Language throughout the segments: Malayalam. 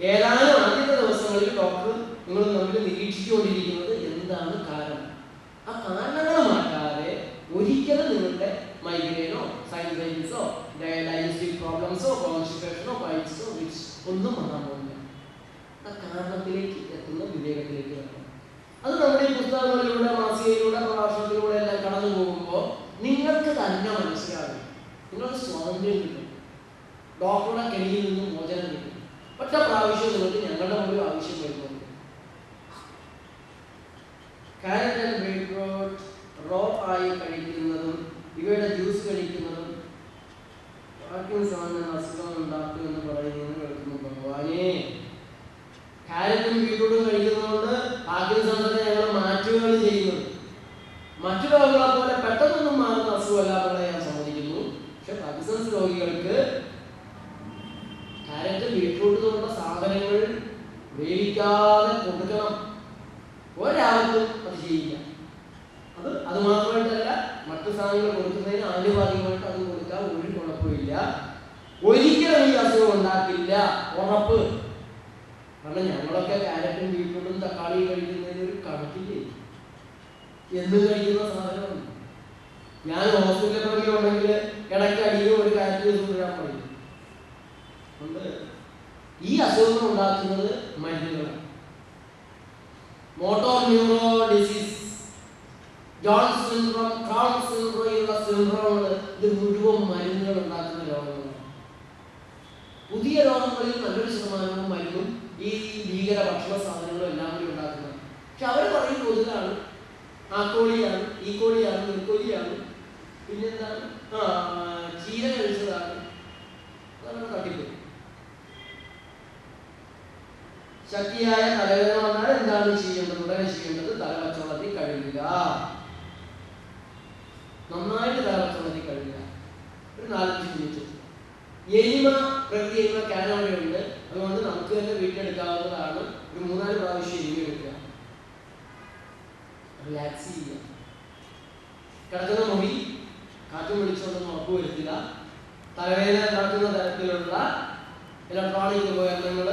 ഏതാനും ആദ്യത്തെ ദിവസങ്ങളിൽ ഡോക്ടർ നിങ്ങൾ നമ്മൾ നിരീക്ഷിച്ചുകൊണ്ടിരിക്കുന്നത് എന്താണ് കാരണം? ആ കാരണങ്ങൾ മാറ്റാതെ ഒരിക്കലും നിങ്ങളുടെ മൈഗ്രെയിനോ സൈനസൈറ്റിസോ ഡയലൈസ്റ്റിക് പ്രോബ്ലംസോ കോൺസ്റ്റിപ്പേഷനോ വിച്ച് ഒന്നും മാറാൻ പോകുന്നില്ല. ആ കാരണത്തിലേക്ക് എത്തുന്ന വിവേകത്തിലേക്ക് വരണം. അത് നമ്മുടെ പുസ്തകങ്ങളിലൂടെ മാസികയിലൂടെ പ്രഭാഷണത്തിലൂടെ എല്ലാം കടന്നു പോകുമ്പോൾ നിങ്ങൾക്ക് തന്നെ മനസ്സിലാകും. നിങ്ങൾക്ക് സ്വാതന്ത്ര്യം കിട്ടും. ഡോക്ടറുടെ കെണിയിൽ നിന്നും മോചനം കിട്ടും. ഒറ്റ പ്രാവശ്യം നിങ്ങൾക്ക് ഞങ്ങളുടെ മുമ്പിൽ ആവശ്യം വരുന്നുണ്ട്. കാരറ്റ് ആൻഡ് ബീട്രൂട്ട് റോ ആയി കഴിക്കുന്നതും ഇവയുടെ ജ്യൂസ് കഴിക്കുന്നതും ബാക്കി സാധനം അസുഖം ഉണ്ടാക്കും എന്ന് പറയുന്നത് കേൾക്കുന്നു ഭഗവാനേ കാരറ്റും ബീട്രൂട്ടും കഴിക്കുന്നതുകൊണ്ട് പാർക്കിൻസൺസിനെ ഞങ്ങൾ മാറ്റുകകൾ ചെയ്യുന്നത് മറ്റു രോഗങ്ങളെ പോലെ പെട്ടെന്നൊന്നും മാറുന്ന അസുഖമല്ല എന്നുള്ളത് ഞാൻ സമ്മതിക്കുന്നു പക്ഷെ പാർക്കിൻസൺസ് രോഗികൾക്ക് കാരറ്റ് ബീട്രൂട്ട് പോലുള്ള സാധനങ്ങൾ വേവിക്കാതെ കൊടുക്കണം ഒരാൾക്കും അത് ചെയ്യില്ല അത് അത് മാത്രമായിട്ടല്ല മറ്റു സാധനങ്ങൾ കൊടുക്കുന്നതിന് ആനുപാതികമായിട്ട് അത് കൊടുക്കാൻ ഒരു കുഴപ്പമില്ല ഒരിക്കലും ഈ അസുഖം ഉണ്ടാക്കില്ല ഉറപ്പ് കാരണം ഞങ്ങളൊക്കെ ക്യാരറ്റും ബീട്രൂട്ടും തക്കാളിയും കഴിക്കുന്നതിന് ഒരു കണക്കില്ലേ എന്നും കഴിക്കുന്ന സാധനമാണ് ഞാൻ ഹോസ്പിറ്റലിൽ ഉണ്ടെങ്കിൽ ഇടയ്ക്ക് അടിയിൽ ഒരു കാറ്റ് സൂക്ഷിക്കാൻ പറയും ഉണ്ട് ഈ അസുഖങ്ങൾ ഉണ്ടാക്കുന്നത് മരുന്നുകളാണ് motor neuro disease John syndrome crown സിൻഡ്രോയിലുള്ള സിൻഡ്രോമുകൾ ഇത് മുഴുവൻ മരുന്നുകൾ ഉണ്ടാക്കുന്ന രോഗങ്ങളാണ് പുതിയ രോഗങ്ങളിൽ നല്ലൊരു ശതമാനവും മരുന്നും ഈ ഭീകര ഭക്ഷണ സാധനങ്ങളും എല്ലാം കൂടി ഉണ്ടാക്കുന്നത് പക്ഷെ അവർ പറയും കൊതുകാണ് ആ കോഴിയാണ് ഈ കോഴിയാണ് നെൽക്കോലിയാണ് പിന്നെന്താണ് ചീര കഴിച്ചതാണ്. അതാണ് തട്ടിപ്പ്. ശക്തിയായ തലവേദന വന്നാൽ എന്താണ് ചെയ്യേണ്ടത്? ഉടനെ ചെയ്യേണ്ടത് തലവച്ചോളത്തിൽ കഴുകുക. നന്നായിട്ട് തലവച്ചോളത്തിൽ കഴുകുക. ഒരു നാലഞ്ച് മിനിറ്റ്. എലിമ പ്രകൃതി എലിമ കാനോടെ അതുകൊണ്ട് നമുക്ക് തന്നെ വീട്ടിലെടുക്കാവുന്നതാണ്. ഒരു മൂന്നാൽ പ്രാവശ്യം എലിമ എടുക്കുക. റിലാക്സ് ചെയ്യുക. കിടക്കുന്ന മുറി കാറ്റും വിളിച്ചുകൊണ്ടൊന്നും ഉറപ്പ് വരുത്തുക തലവേദന ഉണ്ടാക്കുന്ന തരത്തിലുള്ള ഇലക്ട്രോണിക് ഉപകരണങ്ങൾ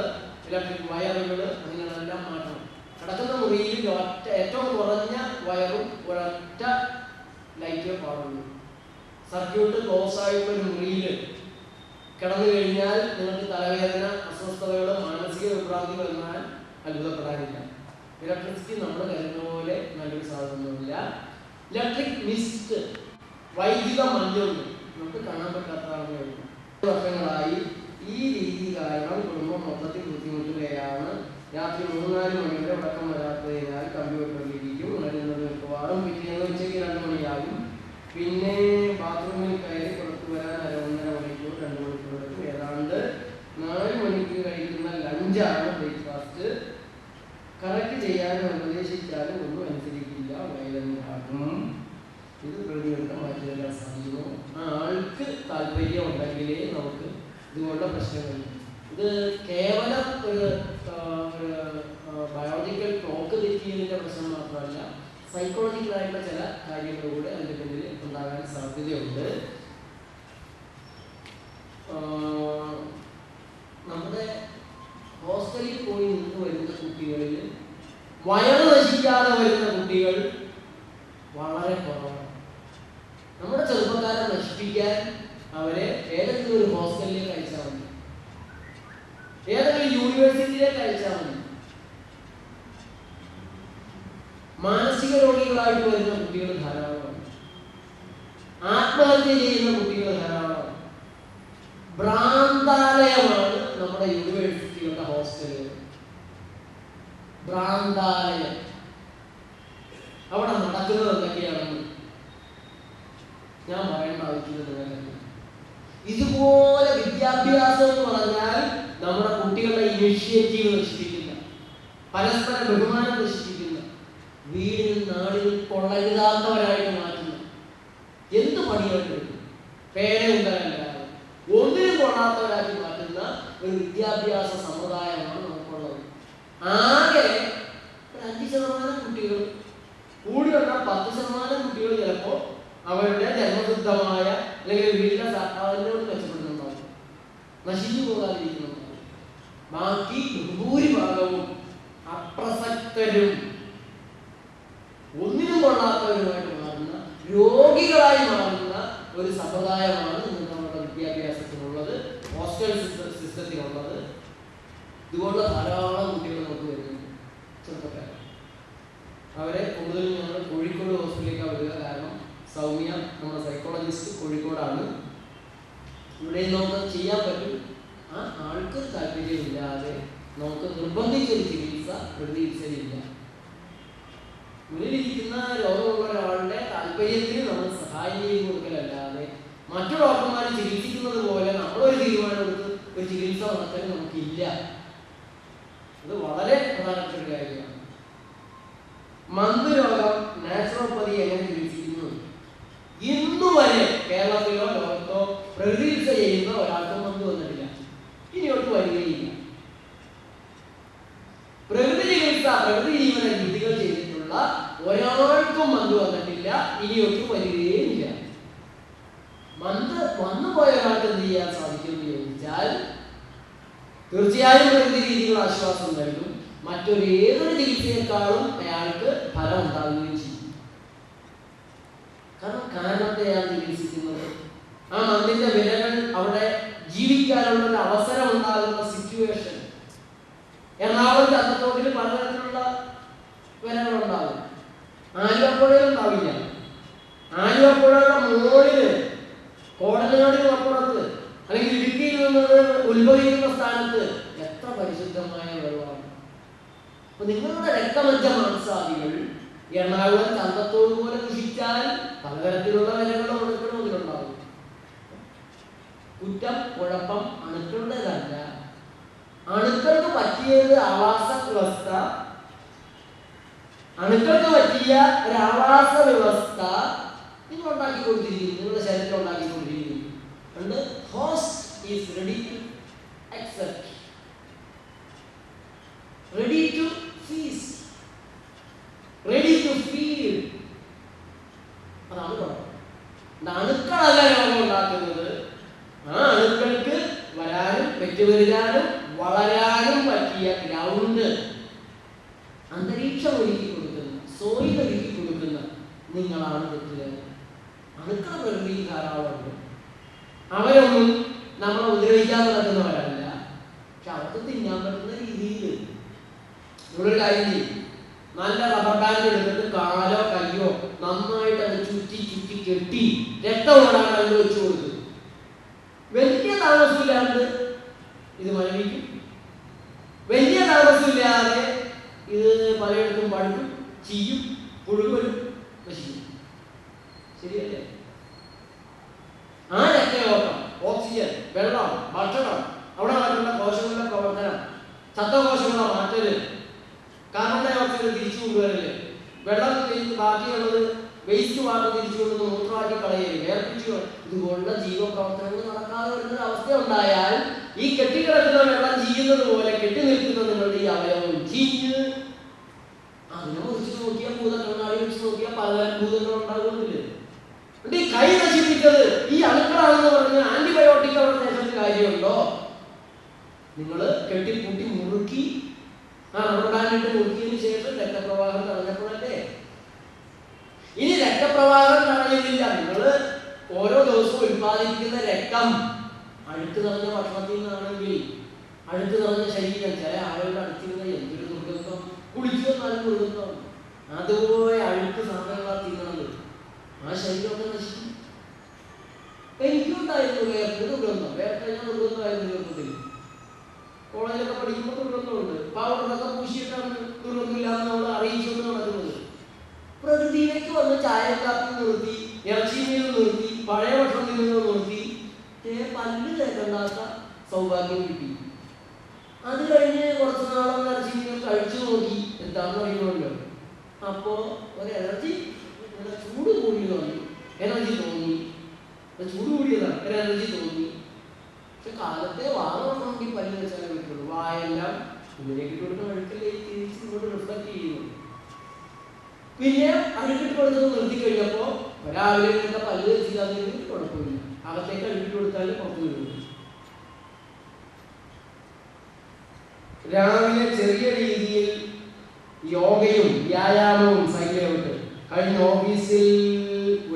ഇലക്ട്രിക് വയറുകൾ അങ്ങനെയെല്ലാം മാറ്റണം. കിടക്കുന്ന മുറിയിൽ ഒറ്റ ഏറ്റവും കുറഞ്ഞ വയറും ഒരൊറ്റ ലൈറ്റേ പാടുള്ളൂ സർക്യൂട്ട് ക്ലോസ് ആയിട്ടുള്ള ഒരു മുറിയിൽ കിടന്നു കഴിഞ്ഞാൽ നിങ്ങൾക്ക് തലവേദന അസ്വസ്ഥതകൾ മാനസിക വിഭ്രാന്തി വന്നാൽ അത്ഭുതപ്പെടാനില്ല. ഇലക്ട്രിസിറ്റി നമ്മൾ കരുതുന്ന പോലെ നല്ലൊരു സാധനമൊന്നുമില്ല. ഇലക്ട്രിക് മിസ്റ്റ് വൈദ്യുത മഞ്ഞൊന്നും നമുക്ക് കാണാൻ പറ്റാത്തതാണ് വർഷങ്ങളായി ഈ രീതി കാരണം കുടുംബം മൊത്തത്തിൽ ബുദ്ധിമുട്ടുകയാണ്. രാത്രി മൂന്നാൽ മണി വരെ ഉറക്കം വരാത്തതിനാൽ കമ്പ്യൂട്ടറിലിരിക്കും ഉണരുന്നത് മിക്കവാറും പിറ്റേന്ന് ഉച്ചയ്ക്ക് രണ്ട് മണിയാകും. പിന്നെ ഇത് റെഡിയുണ്ട് മാറ്റിയെല്ലാം സമീപം ആ ആൾക്ക് താല്പര്യം ഉണ്ടെങ്കിലേ നമുക്ക് ഇതുപോലുള്ള പ്രശ്നങ്ങൾ ഇത് കേവലം ഒരു ബയോളജിക്കൽ ക്ലോക്ക് തെറ്റിയതിന്റെ പ്രശ്നം മാത്രമല്ല സൈക്കോളജിക്കലായിട്ടുള്ള ചില കാര്യങ്ങൾ കൂടെ അതിന്റെ പിന്നിൽ ഉണ്ടാകാൻ സാധ്യതയുണ്ട്. നമ്മുടെ ഹോസ്റ്റലിൽ പോയി നിന്ന് വരുന്ന കുട്ടികളിൽ വയറ് നശിക്കാതെ വരുന്ന കുട്ടികൾ വളരെ കുറവാണ് നമ്മുടെ ചെറുപ്പക്കാരെ നശിപ്പിക്കാൻ അവരെ ഏതെങ്കിലും ഒരു ഹോസ്റ്റലിലേക്ക് അയച്ചാൽ മതി. ഏതെങ്കിലും യൂണിവേഴ്സിറ്റിയിലേക്ക് അയച്ചാൽ മതി. മാനസിക രോഗികളായിട്ട് വരുന്ന കുട്ടികൾ ധാരാളമാണ്. ആത്മഹത്യ ചെയ്യുന്ന കുട്ടികൾ ധാരാളമാണ്. ഭ്രാന്താലയമാണ് നമ്മുടെ യൂണിവേഴ്സിറ്റികളുടെ ഹോസ്റ്റലുകൾ. ഭ്രാന്താലയം. അവിടെ നടക്കുന്നത് എന്തൊക്കെയാണെന്ന് ഞാൻ പറയേണ്ട ആവശ്യമില്ല നിങ്ങൾക്ക് ഇതുപോലെ വിദ്യാഭ്യാസം എന്ന് പറഞ്ഞാൽ നമ്മുടെ കുട്ടികളുടെ ഇനിഷ്യേറ്റീവ് നശിപ്പിക്കില്ല. പരസ്പര ബഹുമാനം നശിപ്പിക്കില്ല. വീടിനും നാടിനും കൊള്ളരുതാത്തവരായിട്ട് മാറ്റുന്നു. എന്ത് പണിയായിട്ട് എടുക്കും പേരുണ്ടല്ലാതെ ഒന്നിനും കൊള്ളാത്തവരാക്കി മാറ്റുന്ന ഒരു വിദ്യാഭ്യാസ സമുദായമാണ് നമുക്കുള്ളത്. ആകെ ഒരു അഞ്ച് ശതമാനം കുട്ടികൾ. കൂടി വന്നാൽ പത്ത് ശതമാനം കുട്ടികൾ ചിലപ്പോൾ അവരുടെ ജന്മസിദ്ധമായ അല്ലെങ്കിൽ വീട്ടിലെ സർക്കാരിനോട് മെച്ചപ്പെടുന്നുണ്ടാവും നശിച്ചു പോകാതിരിക്കുന്നു ബാക്കി ബഹുഭൂരിഭാഗവും അപ്രസക്തരും ഒന്നിനും കൊള്ളാത്തവരുമായിട്ട് മാറുന്ന രോഗികളായി മാറുന്ന ഒരു സമ്പ്രദായമാണ് ഇന്ന് നമ്മുടെ വിദ്യാഭ്യാസത്തിനുള്ളത് ഹോസ്റ്റൽ സിസ്റ്റത്തിനുള്ളത്. ഇതുപോലുള്ള ധാരാളം കുട്ടികൾ നമുക്ക് വരുന്നുണ്ട് ചെറുപ്പക്കാർ. അവരെ കൂടുതലും ഞങ്ങൾ കോഴിക്കോട് ഹോസ്പിറ്റലിലേക്കാണ് വരിക കാരണം സൗമ്യ നമ്മുടെ സൈക്കോളജിസ്റ്റ് കോഴിക്കോടാണ്. ഇവിടെ നമുക്ക് ചെയ്യാൻ പറ്റും. ആ ആൾക്ക് താല്പര്യമില്ലാതെ നമുക്ക് നിർബന്ധിച്ചൊരു ചികിത്സ പ്രതീക്ഷയില്ല മുന്നിലിരിക്കുന്ന രോഗമുള്ള ഒരാളുടെ താല്പര്യത്തിന് നമ്മൾ സഹായം ചെയ്ത് കൊടുക്കലല്ലാതെ മറ്റു ഡോക്ടർമാർ ചികിത്സിക്കുന്നത് പോലെ നമ്മളൊരു തീരുമാനം എടുത്ത് ഒരു ചികിത്സ നടത്താൻ നമുക്കില്ല. അത് വളരെ പ്രധാനപ്പെട്ട ഒരു കാര്യമാണ്. മന്ത് രോഗം നാച്ചുറോപ്പതി എങ്ങനെ ചികിത്സിക്കുന്നു ഇന്നുവരെ കേരളത്തിലോ ലോകത്തോ പ്രകൃതി ചികിത്സ ചെയ്യുന്ന ഒരാൾക്കും മന്ത് വന്നിട്ടില്ല ഇനിയോട്ട് വരികയില്ല പ്രകൃതി ചികിത്സ പ്രകൃതി ജീവന രീതികൾ ചെയ്തിട്ടുള്ള ഒരാൾക്കും മന്ത് വന്നിട്ടില്ല ഇനിയൊട്ടും വരികയില്ല മന്ത് വന്നു പോയ ഒരാൾക്ക് എന്ത് ചെയ്യാൻ സാധിക്കും എന്ന് ചോദിച്ചാൽ തീർച്ചയായും പ്രകൃതി രീതിയിലുള്ള ആശ്വാസം നൽകും. മറ്റൊരു ഏതൊരു ചികിത്സയെക്കാളും അയാൾക്ക് ഫലം ഉണ്ടാകുകയും ചെയ്യും. കാരണം കാരണത്തെ അയാൾ ചികിത്സിക്കുന്നത്. ആ മന്ദിന്റെ വിലകൾ അവിടെ ജീവിക്കാനുള്ള ഒരു അവസരം ഉണ്ടാകുന്ന സിറ്റുവേഷൻ എറണാകുളം ചന്തത്തോട്ടിൽ പലതരത്തിലുള്ള വിരകളുണ്ടാകും ആലുവപ്പുഴയിൽ ഉണ്ടാവില്ല ആലുവപ്പുഴയുടെ മുകളിൽ കോടനാടിനപ്പുറത്ത് അല്ലെങ്കിൽ ഇടുക്കിയിൽ നിന്നത് ഉത്ഭവിക്കുന്ന സ്ഥാനത്ത് എത്ര പരിശുദ്ധമായ വെള്ളമാണ്. അപ്പൊ നിങ്ങളുടെ രക്തമജ്ജ മാംസാദികൾ എറണാകുളം ചന്തത്തോട് പോലെ ദുഷിച്ചാൽ പലതരത്തിലുള്ള വിലകളും അണുക്കളും അതിലുണ്ടാവും കുറ്റം കുഴപ്പം അണുക്കളുടേതല്ല. അണുക്കൾക്ക് പറ്റിയത് ആവാസ വ്യവസ്ഥ അണുക്കൾക്ക് പറ്റിയ ഒരു വ്യവസ്ഥ നിങ്ങൾ ഉണ്ടാക്കിക്കൊണ്ടിരിക്കുന്നു നിങ്ങളുടെ ശരീരം ഉണ്ടാക്കിക്കൊണ്ടിരിക്കുന്നു. Host is ready to accept ready to fees ready to feel അതാണ് കുഴപ്പം അണുക്കളല്ല രോഗം ഉണ്ടാക്കുന്നത് ആ അണുക്കൾക്ക് വരാനും പെറ്റുവരുതാനും വളരാനും പറ്റിയ ഗ്രൗണ്ട് അന്തരീക്ഷം ഒരുക്കി കൊടുക്കുന്ന സോയിൽ ഒരുക്കി കൊടുക്കുന്ന നിങ്ങളാണ് തെറ്റുകാരൻ അണുക്കൾ പ്രകൃതിയിൽ ധാരാളമുണ്ട് അവരൊന്നും നമ്മളെ ഉപദ്രവിക്കാൻ നടക്കുന്നവരല്ല പക്ഷെ അവർക്ക് തിന്നാൻ പറ്റുന്ന രീതിയിൽ നിങ്ങളൊരു കാര്യം ചെയ്യും നല്ല റബ്ബർ ബാൻഡ് എടുത്തിട്ട് കാലോ കയ്യോ നന്നായിട്ട് അത് ചുറ്റി ചുറ്റി കെട്ടി രക്തം ഓടാൻ അതിൽ വെച്ചു കൊടുക്കും വലിയ താമസമില്ലാണ്ട് ഇത് മരവിക്കും വലിയ താമസമില്ലാതെ ഇത് പലയിടത്തും പഴുക്കും ചീയും പുഴുകലും നശിക്കും ശരിയല്ലേ? ആ രക്തയോട്ടം ഓക്സിജൻ വെള്ളം ഭക്ഷണം. അവിടെ നടക്കുന്ന കോശങ്ങളുടെ പ്രവർത്തനം. ചത്തകോശങ്ങളുടെ മാറ്റൽ. കാർബൺ ഡയോക്സൈഡ് തിരിച്ചു കൊണ്ടുവരൽ. വെള്ളം ബാക്കിയുള്ളത് വേസ്റ്റ് വാട്ടർ തിരിച്ചു കൊണ്ടുവന്ന് മൂത്രമാക്കി കളയുകയും വേർപ്പിച്ചു ഇതുപോലുള്ള ജീവപ്രവർത്തനങ്ങൾ നടക്കാതെ വരുന്ന അവസ്ഥ ഉണ്ടായാൽ ഈ കെട്ടിക്കിടക്കുന്ന വെള്ളം ചെയ്യുന്നത് പോലെ കെട്ടി നിൽക്കുന്ന നിങ്ങളുടെ ഈ അവയവം ചീഞ്ഞ് അതിനെ കുറിച്ച് നോക്കിയാൽ ഭൂതക്കണ്ണാടി വെച്ച് നോക്കിയാൽ പലതരം ഭൂതങ്ങൾ ഉണ്ടാകുന്നില്ലേ എന്നിട്ട് ഈ കൈ നശിപ്പിച്ചത് ഈ അണുക്കളാണെന്ന് പറഞ്ഞ് ആന്റിബയോട്ടിക് അവിടെ തേച്ചിട്ട് കാര്യമുണ്ടോ? നിങ്ങൾ മുറുക്കി ആ റബ്ബർ ബാൻഡിട്ട് മുറുക്കിയതിന് ശേഷം രക്തപ്രവാഹം തടഞ്ഞപ്പോഴല്ലേ ഇനി രക്തപ്രവാഹം തടയുന്നില്ല നിങ്ങൾ ഓരോ ദിവസവും രക്തം അഴുക്ക് നിറഞ്ഞ ഭക്ഷണത്തിൽ നിന്നാണെങ്കിൽ അഴുക്ക് നിറഞ്ഞ ശരീരം ചില ആളുകൾ അടുത്തിരുന്ന എന്തൊരു ദുർഗന്ധം കുളിച്ചു വന്നാലും ദുർഗന്ധം അതുപോലെ അഴുക്ക് സാധനങ്ങളാണ് തിന്നണത്. ആ ശരീരമൊക്കെ നശിക്കും. എനിക്കുണ്ടായിരുന്നു വേർപ്പ് ദുർഗന്ധം വേർപ്പ് ദുർഗന്ധമായിരുന്നു ചെറുപ്പത്തിൽ കോളേജിലൊക്കെ പഠിക്കുമ്പോൾ ദുർഗന്ധമുണ്ട് പാവങ്ങളൊക്കെ പൂശിയിട്ടാണ് ദുർഗന്ധമില്ലാന്ന് നമ്മൾ അറിയിച്ചുകൊണ്ട് നടക്കുന്നത് പ്രകൃതിയിലേക്ക് വന്ന് ചായ കാപ്പി നിർത്തി ഇറച്ചി നിർത്തി പഴയ ഭക്ഷണം തിന്നുന്നത് നിർത്തി പല്ല് തേക്കണ്ടാത്ത സൗഭാഗ്യം കിട്ടി. അത് കഴിഞ്ഞ് കുറച്ച് നാളൊന്ന് ഇറച്ചി നിങ്ങൾ കഴിച്ചു നോക്കി. എന്താണെന്ന് അറിയണമല്ലോ അപ്പോ ഒരു എനർജി ചൂട് കൂടി തോന്നി എനർജി തോന്നി. ചൂട് കൂടിയതാണ് ഒരു എനർജി തോന്നി. പക്ഷെ കാലത്തെ വാങ്ങണമെങ്കിൽ പല്ല് വെച്ചാലേ പറ്റുള്ളൂ. വായെല്ലാം ഉള്ളിലേക്ക് കൊടുക്കുന്ന അഴുക്കിലേക്ക് തിരിച്ച് ഇങ്ങോട്ട് റിഫ്ലക്ട് ചെയ്യുന്നു പിന്നെ അഴുക്കിട്ട് കൊടുത്തത് നിർത്തി കഴിഞ്ഞപ്പോ ഒരാളിൽ നിന്ന് പല്ല് വെച്ചില്ലാന്നെങ്കിൽ കുഴപ്പമില്ല. അകത്തേക്ക് അഴുക്കിട്ട് കൊടുത്താൽ പുറത്തു വരുന്നു രാവിലെ ചെറിയ രീതിയിൽ യോഗയും വ്യായാമവും സൈക്കിളുണ്ട് കഴിഞ്ഞ ഓഫീസിൽ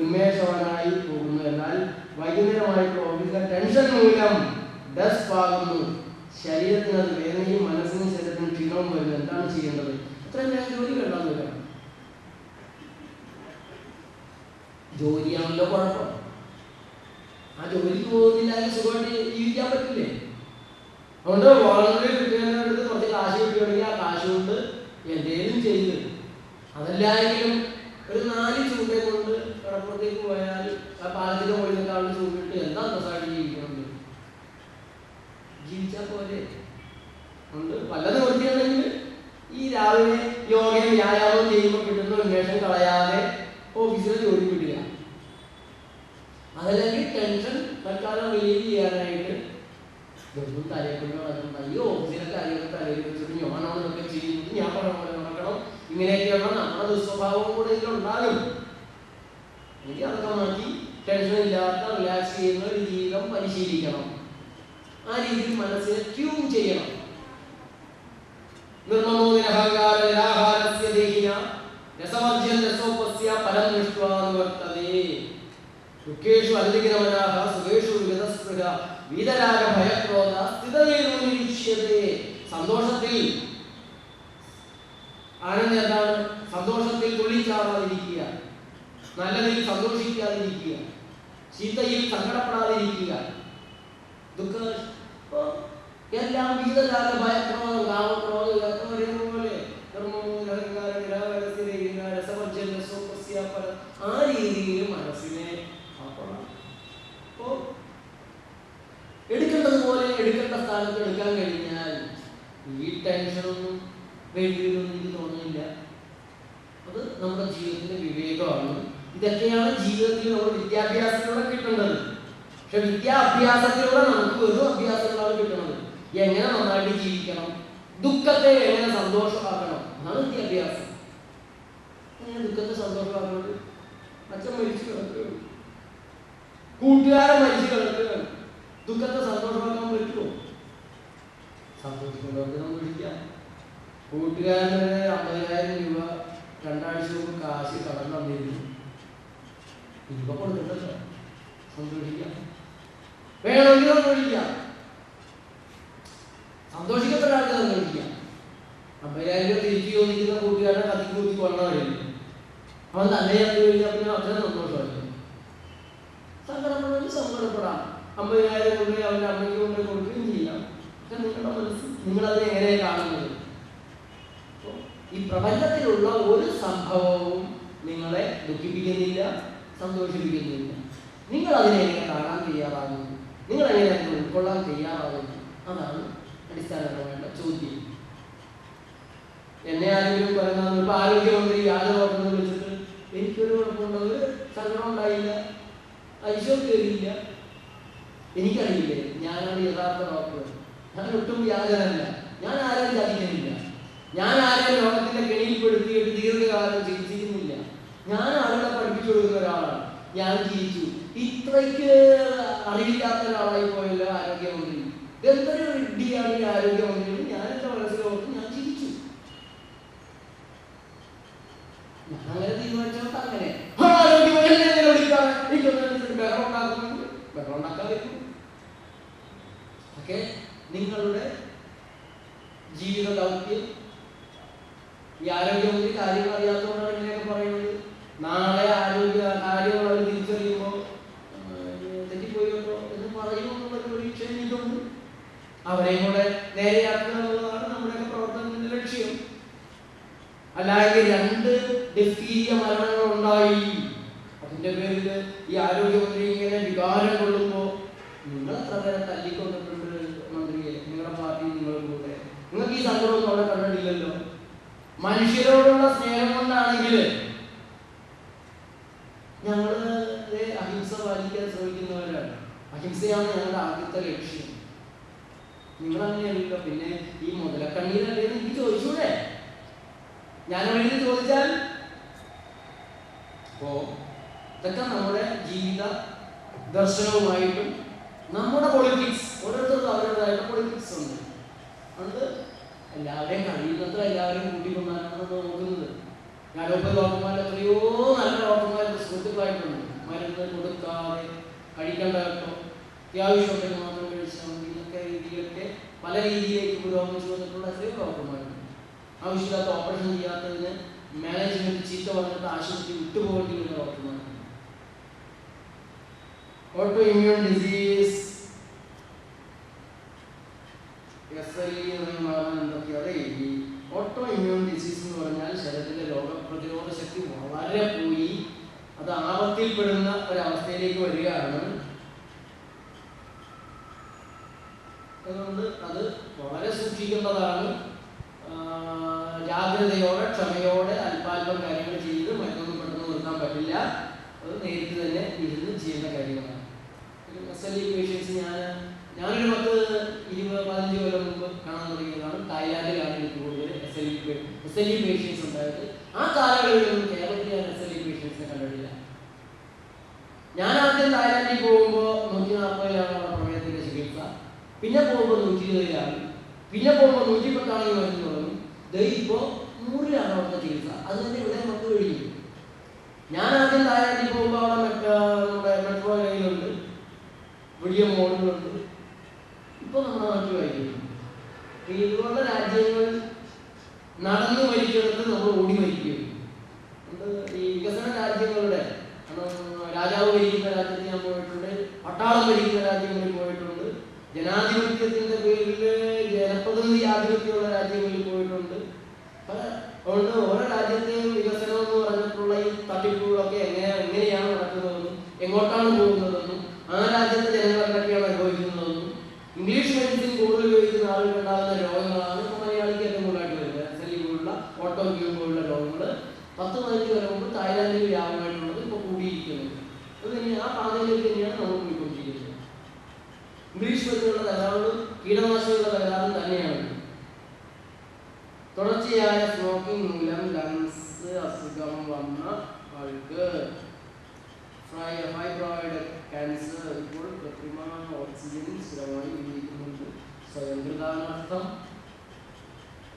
ഉന്മേഷവാനായി പോകുന്നു. എന്നാൽ വൈകുന്നേരമായിട്ട് ഓഫീസിലെ ടെൻഷൻ മൂലം ഡസ്റ്റ് ആകുന്നു ശരീരത്തിന് അത് വേദനയും മനസ്സിനും ശരീരത്തിനും ക്ഷീണവും വരുന്നു. എന്താണ് ചെയ്യേണ്ടത്? അത്രയും ഞാൻ ജോലി വേണ്ടാന്ന് വരാം ജോലിയാണല്ലോ കുഴപ്പം. ആ ജോലിക്ക് പോകുന്നില്ലെങ്കിൽ സുഖമായിട്ട് ജീവിക്കാൻ പറ്റില്ലേ? അതുകൊണ്ട് വളരെ കിട്ടുന്നവരുടെ കുറച്ച് കാശ് കിട്ടുകയാണെങ്കിൽ ആ കാശ് കൊണ്ട് എന്തെങ്കിലും ചെയ്ത്. അതല്ലായെങ്കിലും ഒരു നാല് ചൂണ്ടയെ കൊണ്ട് കടപ്പുറത്തേക്ക് പോയാൽ ആ പാലത്തിന്റെ മുകളിൽ ചൂടിട്ട് ചൂണ്ടിട്ട് എന്താ പ്രസാദി ജീവിക്കണം ജീവിച്ചാൽ പോലെ ഉണ്ട് പല നിവൃത്തിയാണെങ്കിൽ ഈ രാവിലെ യോഗയും വ്യായാമവും ചെയ്യുമ്പോൾ കിട്ടുന്ന ഉന്മേഷം കളയാതെ ഓഫീസിലെ ജോലി വിടുക അതല്ലെങ്കിൽ ടെൻഷൻ തൽക്കാലം റിലീവ് ചെയ്യാനായിട്ട്. വെറും തലയെ കൊണ്ട് നടക്കണം അയ്യോ ഓഫീസിലെ കാര്യങ്ങൾ തലയിൽ വെച്ചിട്ട് ഞാനാണ് ഇതൊക്കെ ചെയ്യുന്നത് ഞാൻ പറഞ്ഞ പോലെ നടക്കണം ഇങ്ങനെയൊക്കെയുള്ള നമ്മുടെ ദുസ്വഭാവം കൂടെ ഇതിലുണ്ടാകും എനിക്ക് അതൊക്കെ മാറ്റി ടെൻഷൻ ഇല്ലാത്ത റിലാക്സ് ചെയ്യുന്ന ഒരു ജീവിതം പരിശീലിക്കണം. ആ രീതിയിൽ മനസ്സിനെ ട്യൂൺ ചെയ്യണം. നിർമ്മമോ നിരഹങ്കാര നിരാഹാരസ്യ ദേഹിന രസവർജ്യം രസോപസ്യ പരം ദൃഷ്ട്വാ നിവർത്തതേ ദുഃഖേഷു അനധികരമനാഹ സുഖേഷു വിഗതസ്പൃഹ വീതരാഗ ഭയക്രോധ സ്ഥിതനിരീക്ഷ്യതേ സന്തോഷത്തിൽ ആനന്ദം എന്താണ്? സന്തോഷത്തിൽ തുള്ളിച്ചാടാതിരിക്കുക നല്ലതിൽ സന്തോഷിക്കാതിരിക്കുക. ചീത്തയിൽ സങ്കടപ്പെടാതിരിക്കുക. ദുഃഖ എല്ലാം വീതരാഗ ഭയക്രോധം കാമക്രോധം ഇതൊക്കെ ഒരേപോലെ ധർമ്മമൂല അഹങ്കാര നിരാകരസ്ഥിതിക രസവർജന സ്വപ്രസ്യ ഫലം ആ രീതിയിൽ മനസ്സിനെ ആക്കണം അപ്പോ എടുക്കേണ്ടതുപോലെ സ്ഥാനത്ത് എടുക്കാൻ കഴിഞ്ഞാൽ ഈ ടെൻഷനൊന്നും വേണ്ടി വരുമെന്ന് എനിക്ക് തോന്നുന്നില്ല. അത് നമ്മുടെ ജീവിതത്തിന്റെ വിവേകമാണ്. ഇതൊക്കെയാണ് ജീവിതത്തിൽ നമ്മൾ വിദ്യാഭ്യാസത്തിലൂടെ കിട്ടുന്നത് പക്ഷെ വിദ്യാഭ്യാസത്തിലൂടെ നമുക്ക് ഒരു അഭ്യാസങ്ങളാണ് കിട്ടുന്നത് എങ്ങനെ നന്നായിട്ട് ജീവിക്കണം? ദുഃഖത്തെ എങ്ങനെ സന്തോഷമാക്കണം? അതാണ് വിദ്യാഭ്യാസം. എങ്ങനെ ദുഃഖത്തെ സന്തോഷമാക്കുന്നത് അച്ഛൻ മരിച്ചു കിടക്കുകയാണ്. കൂട്ടുകാരൻ മരിച്ചു കിടക്കുകയാണ്. ദുഃഖത്തെ സന്തോഷമാക്കാൻ പറ്റുമോ സന്തോഷിക്കേണ്ടവർക്ക് വിളിക്കാം കൂട്ടുകാരന് അമ്പതിനായിരം രൂപ രണ്ടാഴ്ച മുമ്പ് കാശ് കടം തന്നിരുന്നു. ഇനിയിപ്പോ കൊടുക്കണ്ടല്ലോ സന്തോഷിക്കാം വേണമെങ്കിൽ സന്തോഷിക്കാം സന്തോഷിക്കപ്പെട്ട ആൾക്ക് സന്തോഷിക്കാം അമ്പതിനായിരം രൂപ തിരിച്ചു ചോദിക്കുന്ന കൂട്ടുകാരനെ കത്തി കൂട്ടി കൊള്ളവരില്ല അവൻ തന്നെ ചത്തു കഴിഞ്ഞാൽ പിന്നെ അത്രയും സന്തോഷമല്ലേ സങ്കടപ്പെടുന്നത് സങ്കടപ്പെടാം. അമ്പതിനായിരം കൊണ്ട് അവന്റെ അമ്മയ്ക്ക് കൊണ്ട് കൊടുക്കുകയും ചെയ്യാം. നിങ്ങളുടെ മനസ്സ് നിങ്ങളതിനെ എങ്ങനെ കാണുന്നത് ഈ പ്രപഞ്ചത്തിലുള്ള ഒരു സംഭവവും നിങ്ങളെ ദുഃഖിപ്പിക്കുന്നില്ല സന്തോഷിപ്പിക്കുന്നില്ല. നിങ്ങൾ അതിനെ എങ്ങനെ കാണാൻ തയ്യാറാകുന്നു? നിങ്ങൾ എങ്ങനെ അതിനെ ഉൾക്കൊള്ളാൻ തയ്യാറാകുന്നു? അതാണ് അടിസ്ഥാനപരമായിട്ടുള്ള ചോദ്യം. എന്നെ ആരെങ്കിലും പറയുന്നത് ഇപ്പൊ ആരോഗ്യമന്ത്രി യാതൊരു വിളിച്ചിട്ട് എനിക്കൊരു കുഴപ്പമുണ്ടോ? ഒരു സങ്കടം ഉണ്ടായില്ല. ഐശ്വര്യം കയറിയില്ല എനിക്കറിയില്ലേ ഞാനാണ് യഥാർത്ഥ ഡോക്ടർ. ഞാൻ ഒട്ടും വ്യാജനല്ല. ഞാൻ ആരെയും ചതിക്കുന്നില്ല. ഞാൻ ആരെയും ലോകത്തിന്റെ കെണിയിൽപ്പെടുത്തിയിട്ട് ദീർഘകാലം ചികിത്സിക്കുന്നില്ല ഞാൻ ആളുകളെ പഠിപ്പിച്ചു കൊടുക്കുന്ന ഒരാളാണ്. ഞാൻ ജീവിച്ചു. ഇത്രയ്ക്ക് അറിയില്ലാത്ത ഒരാളായി പോയല്ലോ ആരോഗ്യമന്ത്രി. എന്തൊരു വിഡ്ഢിയാണ് ഈ ആരോഗ്യമന്ത്രി? ഞാൻ എന്റെ മനസ്സിലോർത്ത് ഞാൻ ചിരിച്ചു ഞാൻ അങ്ങനെ തീരുമാനിച്ചോട്ട് അങ്ങനെ. "ആ, ആരോഗ്യമന്ത്രി എന്നെ എങ്ങനെ വിളിക്കാതെ എനിക്കൊന്നും ബഹളം ഉണ്ടാക്കുന്നുണ്ട്. ബഹളം ഉണ്ടാക്കാതിരിക്കും ഒക്കെ നിങ്ങളുടെ ജീവിത ദൗത്യം ഈ ആരോഗ്യമന്ത്രി കാര്യങ്ങൾ അറിയാത്തതുകൊണ്ടാണ് ഇങ്ങനെയൊക്കെ പറയുന്നത്. നാളെ ആരോഗ്യ കാര്യങ്ങൾ അവർ തിരിച്ചറിയുമ്പോൾ തെറ്റിപ്പോയി കേട്ടോ എന്ന് പറയുമെന്നുള്ള പ്രതീക്ഷ എനിക്കുണ്ട് അവരെയും കൂടെ നേരെയാക്കുക എന്നുള്ളതാണ് നമ്മുടെയൊക്കെ പ്രവർത്തനത്തിന്റെ ലക്ഷ്യം അല്ലാതെ രണ്ട് ഡിഫ്തീരിയ മരണങ്ങൾ ഉണ്ടായി അതിന്റെ പേരിൽ ഈ ആരോഗ്യമന്ത്രി ഇങ്ങനെ വികാരം കൊള്ളുമ്പോൾ നിങ്ങൾ എത്ര പേരെ തല്ലിക്കൊണ്ടിട്ടുണ്ട് മന്ത്രിയെ നിങ്ങളുടെ പാർട്ടി നിങ്ങളുടെ കൂടെ നിങ്ങൾക്ക് ഈ സങ്കടമൊന്നും അവിടെ കണ്ടിട്ടില്ലല്ലോ മനുഷ്യരോടുള്ള സ്നേഹം കൊണ്ടാണെങ്കിൽ ഞങ്ങൾ ദേ അഹിംസ പാലിക്കാൻ ശ്രമിക്കുന്നവരാണ് അഹിംസയാണ് ഞങ്ങളുടെ ആദ്യത്തെ ലക്ഷ്യം നിങ്ങൾ അങ്ങനെയല്ലല്ലോ പിന്നെ ഈ മുതലക്കണ്ണീരല്ലേ എന്ന് എനിക്ക് ചോദിച്ചൂടെ ഞാൻ വേണ്ടി ചോദിച്ചാൽ അപ്പോ ഇതൊക്കെ നമ്മുടെ ജീവിത ദർശനവുമായിട്ടും നമ്മുടെ പൊളിറ്റിക്സ് ഓരോരുത്തർക്കും അവരുടേതായിട്ട് പൊളിറ്റിക്സ് ഉണ്ട് അതുകൊണ്ട് എല്ലാവരെയും എല്ലാവരെയും കൂട്ടിക്കൊണ്ടാണ് നമ്മൾ നോക്കുന്നത്? ഞാനൊപ്പം ഡോക്ടർമാർ എത്രയോ നല്ല ഡോക്ടർമാരുടെ സുഹൃത്തുക്കളായിട്ടുണ്ട് മരുന്ന് കൊടുക്കാതെ കഴിക്കേണ്ട കേട്ടോ മാത്രം കഴിച്ചാൽ മതി. ഇതൊക്കെ രീതിയിലൊക്കെ പല രീതിയിലേക്ക് പുരോഗമിച്ചു വന്നിട്ടുള്ള എത്രയോ ഡോക്ടർമാരുണ്ട്. ആവശ്യമില്ലാത്ത ഓപ്പറേഷൻ ചെയ്യാത്തതിന് മാനേജ്മെന്റ് ചീത്ത പറഞ്ഞിട്ട് ആശുപത്രി വിട്ടുപോകേണ്ടി വരുന്ന ഡോക്ടർമാരുണ്ട്. Autoimmune disease S I എന്ന് പറഞ്ഞാൽ എന്തൊക്കെയാണ് ഈ ഓട്ടോ ഇമ്മ്യൂൺ ഡിസീസ് എന്ന് പറഞ്ഞാൽ ശരീരത്തിലെ രോഗപ്രതിരോധ ശക്തി വളരെ പോയി അത് ആപത്തിൽപ്പെടുന്ന ഒരവസ്ഥയിലേക്ക് വരികയാണ് അതുകൊണ്ട് അത് വളരെ സൂക്ഷിക്കേണ്ടതാണ് ആ, ജാഗ്രതയോടെ ക്ഷമയോടെ അല്പാൽപം കാര്യങ്ങൾ ചെയ്ത് മറ്റൊന്നും പെട്ടെന്ന് നിർത്താൻ പറ്റില്ല അത് നേരിട്ട് തന്നെ ഇരുന്ന് ചെയ്യുന്ന കാര്യങ്ങളാണ് പേഷ്യൻസ് ഞാൻ ഞാനൊരു പത്ത് ഇരുപത് പതിനഞ്ച് കൊല്ലം മുമ്പ് കാണാൻ തുടങ്ങിയതാണ്. തായ്ലാൻഡിലാണ് എനിക്ക് കൂടുതൽ S L S L patients ഉണ്ടായത്. ആ കാലങ്ങളിലൊന്നും കേരളത്തിൽ ഞാൻ എസ് എൽ കണ്ടിട്ടില്ല. ഞാൻ ആദ്യം തായ്ലാൻഡിൽ പോകുമ്പോൾ നൂറ്റി നാൽപ്പതിലാണ് അവിടെ പ്രമേയത്തിന്റെ ചികിത്സ. പിന്നെ പോകുമ്പോൾ നൂറ്റി ഇരുപതിലാണ് പിന്നെ പോകുമ്പോൾ നൂറ്റി പത്താണെങ്കിൽ മരുന്ന് തുടങ്ങി. ദൈ ഇപ്പോൾ നൂറിലാണ് അവിടുത്തെ ചികിത്സ. അത് തന്നെ ഇവിടെ നമുക്ക് കഴിഞ്ഞു. ഞാൻ ആദ്യം തായ്ലാൻഡിൽ പോകുമ്പോൾ അവിടെ മെട്രോ വലിയ മോളുകളുണ്ട് ഇപ്പൊ നമ്മുടെ നാട്ടിൽ വായിക്കുന്നു ഇതുപോലുള്ള രാജ്യങ്ങൾ നടന്നു മരിക്കുന്നത് നമ്മൾ ഓടി അതുകൊണ്ട് ഈ വികസന രാജ്യങ്ങളുടെ രാജാവ് ഭരിക്കുന്ന രാജ്യത്ത് ഞാൻ പോയിട്ടുണ്ട് പട്ടാളം ഭരിക്കുന്ന രാജ്യങ്ങളിൽ പോയിട്ടുണ്ട് ജനാധിപത്യത്തിന്റെ പേരിൽ ജനപ്രതിനിധി ആധിപത്യമുള്ള രാജ്യങ്ങളിൽ പോയിട്ടുണ്ട്. അതുകൊണ്ട് ഓരോ രാജ്യത്തെയും വികസനം എന്ന് പറഞ്ഞിട്ടുള്ള ഈ തട്ടിപ്പുകളൊക്കെ എങ്ങനെ എങ്ങനെയാണ് നടക്കുന്നതെന്നും എങ്ങോട്ടാണ് പോകുന്നതെന്നും ആ രാജ്യത്തെ ജനങ്ങൾ എന്തൊക്കെയാണ് അനുഭവിക്കുന്നതെന്നും ഇംഗ്ലീഷ് മെഡിസിൻ കൂടുതൽ ഉപയോഗിക്കുന്ന ആളുകൾ ഉണ്ടാകുന്ന രോഗങ്ങളാണ് ഇപ്പോൾ മലയാളിക്ക് ഏറ്റവും കൂടുതലായിട്ട് വരുന്നത് എസ് എൽ പോലുള്ള ഓട്ടോ ക്യൂബ് പോലുള്ള രോഗങ്ങൾ പത്ത് പതിനഞ്ച് കൊല്ലം മുമ്പ് തായ്ലാൻഡിൽ വ്യാപകമായിട്ടുള്ളത് ഇപ്പോൾ കൂടിയിരിക്കുന്നത് അത് ഇനി ആ പാതയിലേക്ക് തന്നെയാണ് നമ്മൾ പോയിക്കൊണ്ടിരിക്കുന്നത് ഇംഗ്ലീഷ് മരുന്നുകളുടെ തകരാറും കീടനാശികളുടെ തകരാറും തന്നെയാണ് തുടർച്ചയായ സ്മോക്കിംഗ് മൂലം ലങ്സ് അസുഖം വന്ന ആൾക്ക് ഫൈബ്രോയിഡ് ക്യാൻസർ ഇപ്പോൾ കൃത്രിമ ഓക്സിജൻ സ്ഥിരമായി ഉപയോഗിക്കുന്നുണ്ട് സ്വയംകൃതാനർത്ഥം